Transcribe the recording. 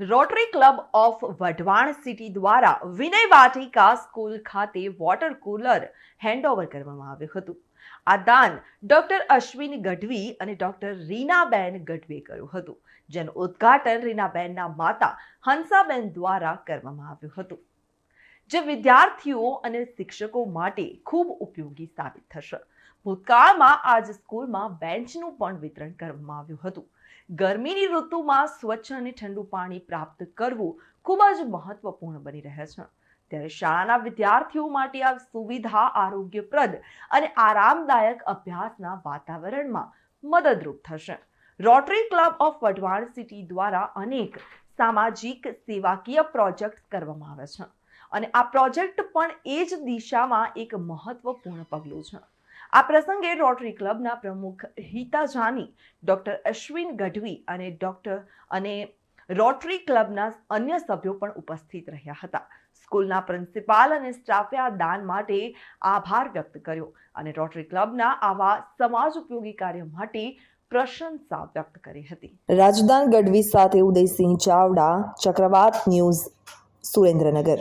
Rotary club of Wadhwan city દ્વારા Vinay Vatika school ખાતે water cooler handover કરવામાં આવ્યું હતું. આ દાન ડોક્ટર અશ્વિન ગઢવી અને ડોક્ટર રીનાબેન ગઢવીએ કર્યું હતું, જેનું ઉદ્ઘાટન રીનાબેનના માતા હંસાબેન દ્વારા કરવામાં આવ્યું હતું. જે વિદ્યાર્થીઓ અને શિક્ષકો માટે ખૂબ ઉપયોગી સાબિત થશે. ભૂતકાળમાં આજ સ્કૂલમાં બેન્ચનું પણ વિતરણ કરવામાં આવ્યું હતું. ગરમીની ઋતુમાં સ્વચ્છ અને ઠંડુ પાણી પ્રાપ્ત કરવું ખૂબ જ મહત્વપૂર્ણ બની રહે છે. ત્યારે શાળાના વિદ્યાર્થીઓ માટે આ સુવિધા આરોગ્યપ્રદ અને આરામદાયક અભ્યાસના વાતાવરણમાં મદદરૂપ થશે. Rotary club of Wadhwan city દ્વારા અનેક સામાજિક સેવાકીય પ્રોજેક્ટ કરવામાં આવે છે. અને આ પ્રોજેક્ટ પણ એ જ દિશામાં એક મહત્વપૂર્ણ પગલું છે. આ પ્રસંગે રોટરી ક્લબના પ્રમુખ હિતા જાની, ડોક્ટર અશ્વિન ગઢવી અને ડોક્ટર અને રોટરી ક્લબના અન્ય સભ્યો પણ ઉપસ્થિત રહ્યા હતા. સ્કૂલના પ્રિન્સિપાલ અને સ્ટાફે આ દાન માટે આભાર વ્યક્ત કર્યો અને રોટરી ક્લબના આવા સમાજ ઉપયોગી કાર્ય માટે પ્રશંસા વ્યક્ત કરી હતી. રાજદાન ગઢવી સાથે ઉદયસિંહ ચાવડા, ચક્રવાત ન્યૂઝ સુરેન્દ્રનગર.